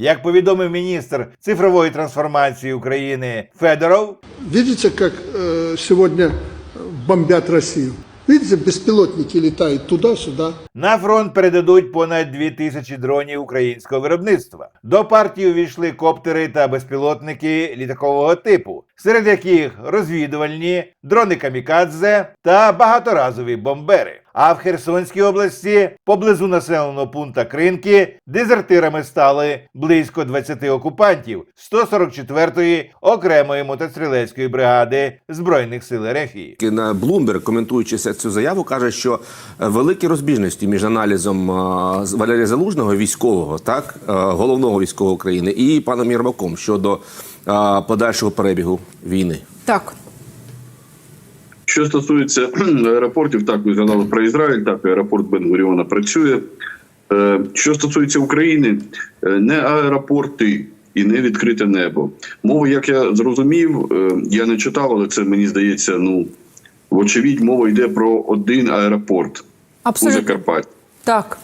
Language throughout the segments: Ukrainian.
Як повідомив міністр цифрової трансформації України Федоров, Видите, як е, сьогодні бомбят Росію. Видите, безпілотники літають туди-сюди. на фронт передадуть понад 2 тисячі дронів українського виробництва. До партії увійшли коптери та безпілотники літакового типу, серед яких розвідувальні, дрони камікадзе та багаторазові бомбери. А в Херсонській області, поблизу населеного пункта Кринки, дезертирами стали близько 20 окупантів 144-ї окремої мотострілецької бригади збройних сил РФ. на Bloomberg, коментуючи цю заяву, каже, що великі розбіжності між аналізом Валерія Залужного, військового, так головного військового України, і паном Єрмаком щодо подальшого перебігу війни. Так. Що стосується аеропортів, так ви згадали про Ізраїль, так аеропорт Бен-Гуріона працює. Е, Що стосується України, е, не аеропорти і не відкрите небо. Мова, як я зрозумів, е, я не читав, але це мені здається, ну вочевидь, мова йде про один аеропорт у Закарпатті. Так.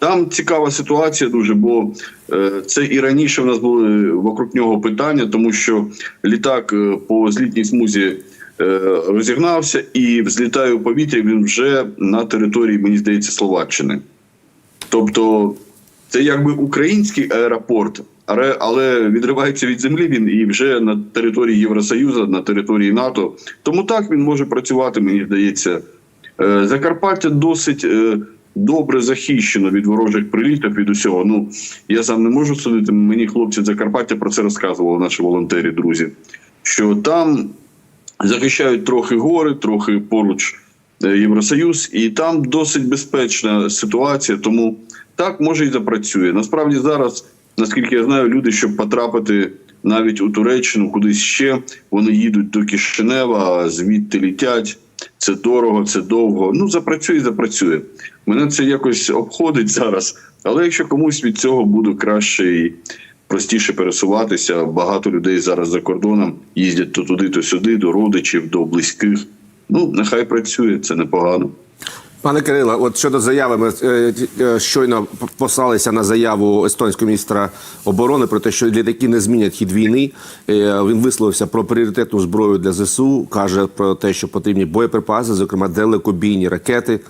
Там цікава ситуація дуже, бо е, це і раніше в нас були вокруг нього питання, тому що літак е, по злітній смузі е, розігнався і взлітає у повітря він вже на території, мені здається, Словаччини. Тобто це якби український аеропорт, але- відривається від землі він і вже на території Євросоюзу, на території НАТО. Тому так він може працювати, мені здається. Закарпаття досить добре захищено від ворожих прилітів, від усього. Ну я сам не можу судити. Мені хлопці Закарпаття про це розказували, наші волонтери, друзі. Що там захищають трохи гори, трохи поруч е, Євросоюз, і там досить безпечна ситуація. Тому так може і запрацює. Насправді зараз, наскільки я знаю, люди, щоб потрапити навіть у Туреччину, кудись ще, вони їдуть до Кишинева, звідти літять. Це дорого, це довго. Ну запрацює, запрацює. Мене це якось обходить зараз. Але якщо комусь від цього буде краще і простіше пересуватися, багато людей зараз за кордоном їздять то туди, то сюди, до родичів, до близьких. Ну нехай працює, це непогано. Пане Кирило, от щодо заяви, ми е, е, щойно послалися на заяву естонського міністра оборони про те, що літаки не змінять хід війни. Е, Він висловився про пріоритетну зброю для ЗСУ, каже про те, що потрібні боєприпаси, зокрема далекобійні ракети.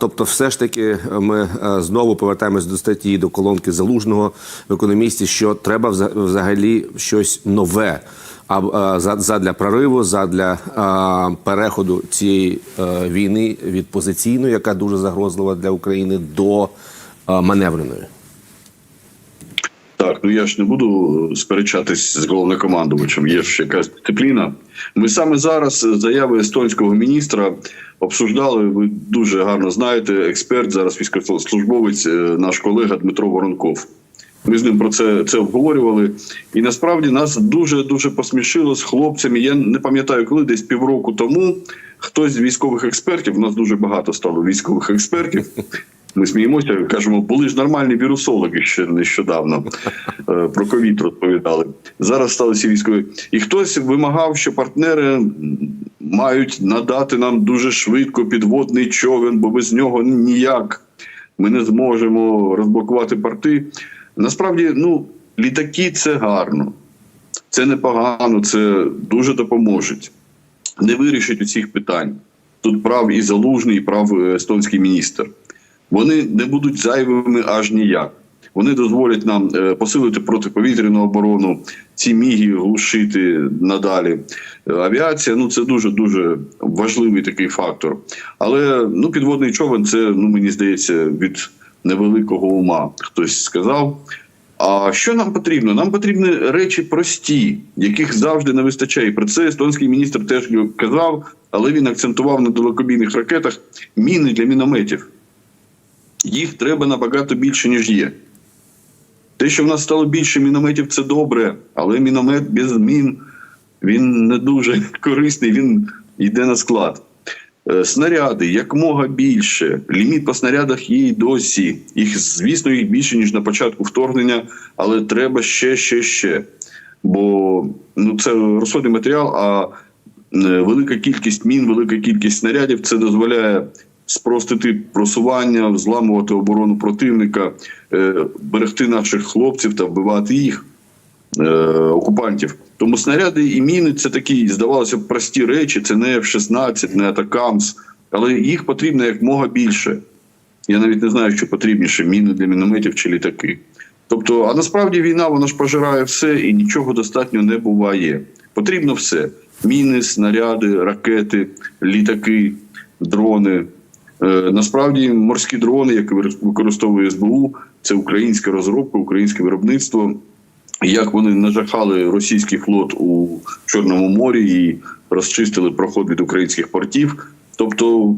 Тобто, все ж таки, ми знову повертаємось до статті до колонки залужного в економісті, що треба взагалі щось нове. А е, за- задля прориву, задля е, переходу цієї е, війни від позиційної, яка дуже загрозлива для України, до маневреної. Так, ну я ж не буду сперечатись з головнокомандувачем. Є ж якась дисципліна. Ми саме зараз заяви естонського міністра обсуждали. Ви дуже гарно знаєте. Експерт зараз військовослужбовець, наш колега Дмитро Воронков. Ми з ним про це, це обговорювали. І насправді нас дуже дуже посмішило з хлопцями. Я не пам'ятаю, коли десь півроку тому хтось з військових експертів, у нас дуже багато стало військових експертів. Ми сміємося, кажемо, були ж нормальні вірусологи ще нещодавно е, про ковід розповідали. Зараз стали всі військові. І хтось вимагав, що партнери мають надати нам дуже швидко підводний човен, бо без нього ніяк ми не зможемо розблокувати порти. Насправді, ну, літаки це гарно, це непогано, це дуже допоможуть. Не вирішить усіх питань. Тут прав і залужний, і прав е, естонський міністр. Вони не будуть зайвими аж ніяк. Вони дозволять нам е, посилити протиповітряну оборону, ці міги глушити надалі. Авіація ну це дуже дуже важливий такий фактор. Але ну підводний човен це ну мені здається від невеликого ума. Хтось сказав. А що нам потрібно? Нам потрібні речі прості, яких завжди не вистачає. Про це естонський міністр теж казав, але він акцентував на далекобійних ракетах міни для мінометів. Їх треба набагато більше, ніж є. Те, що в нас стало більше мінометів, це добре, але міномет без мін він не дуже корисний, він йде на склад. Е, Снаряди якомога більше. Ліміт по снарядах є й досі. Їх, звісно, їх більше, ніж на початку вторгнення, але треба ще, ще, ще. Бо ну, це розходний матеріал, а е, велика кількість мін, велика кількість снарядів це дозволяє спростити просування, взламувати оборону противника, е, берегти наших хлопців та вбивати їх е, окупантів. Тому снаряди і міни це такі, здавалося б, прості речі. Це не F-16, не Атакамс, але їх потрібно якмога більше. Я навіть не знаю, що потрібніше міни для мінометів чи літаки. Тобто, а насправді війна вона ж пожирає все і нічого достатньо не буває. Потрібно все: міни, снаряди, ракети, літаки, дрони. Е, насправді морські дрони, які використовує СБУ, це українська розробка, українське виробництво. Як вони нажахали російський флот у Чорному морі і розчистили проход від українських портів. Тобто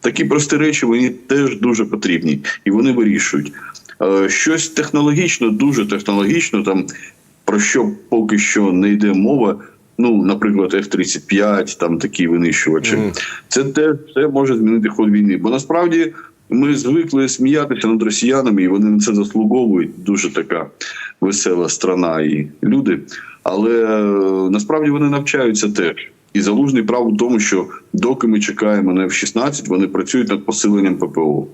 такі прості речі вони теж дуже потрібні і вони вирішують. Е, Щось технологічно, дуже технологічно, там про що поки що не йде мова. Ну, наприклад, F-35, там такі винищувачі. Це те, це може змінити ход війни. Бо насправді ми звикли сміятися над росіянами, і вони на це заслуговують. Дуже така весела страна і люди. Але е, насправді вони навчаються теж. І залужний прав у тому, що доки ми чекаємо на F-16, вони працюють над посиленням ППО.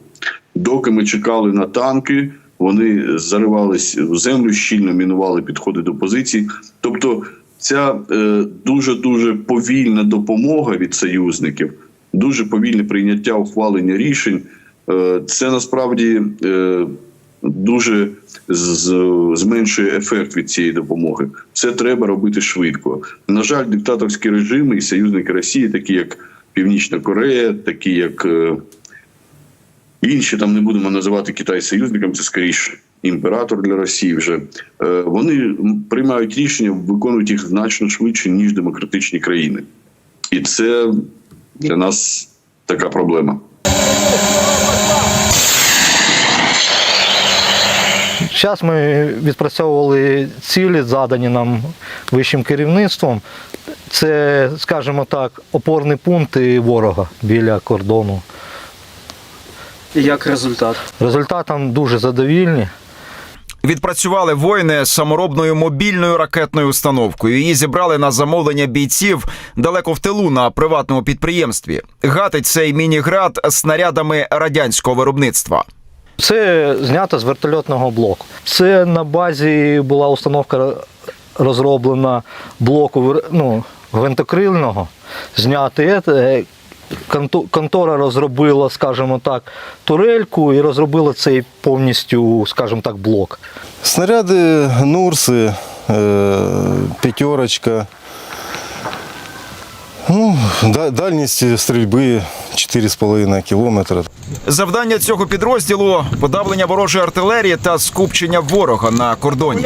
Доки ми чекали на танки, вони заривались в землю, щільно мінували підходи до позицій. Тобто, ця дуже дуже повільна допомога від союзників, дуже повільне прийняття ухвалення рішень. Е, це насправді е, дуже зменшує ефект від цієї допомоги. Це треба робити швидко. На жаль, диктаторські режими і союзники Росії, такі як Північна Корея, такі як е, інші, там не будемо називати Китай союзником, це скоріше імператор для Росії. Вже Е, вони приймають рішення, виконують їх значно швидше ніж демократичні країни, і це для нас така проблема. Зараз ми відпрацьовували цілі, задані нам вищим керівництвом. Це, скажімо так, опорні пункти ворога біля кордону. І як результат? Результатом дуже задовільні. Відпрацювали воїни саморобною мобільною ракетною установкою. Її зібрали на замовлення бійців далеко в тилу на приватному підприємстві. Гатить цей міні-град снарядами радянського виробництва. Це знято з вертольотного блоку. Це на базі була установка розроблена блоку ну, гвинтокрильного. Зняти. Е, Контора розробила, скажімо так, турельку і розробила цей повністю, скажімо так, блок. Снаряди Нурси, е, п'ятерочка. Ну, да- дальність стрільби 4,5 кілометри. Завдання цього підрозділу подавлення ворожої артилерії та скупчення ворога на кордоні.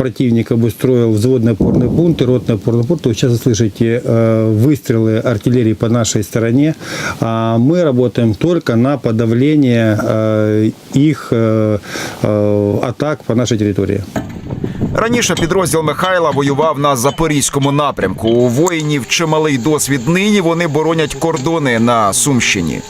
противник обустроил взводный опорный пункт и ротный опорный пункт. Вы сейчас слышите э, выстрелы артиллерии по нашей стороне. А мы работаем только на подавление э, их э, э, атак по нашей территории. Раніше підрозділ Михайла воював на запорізькому напрямку. У воїнів чималий досвід. Нині вони боронять кордони на Сумщині.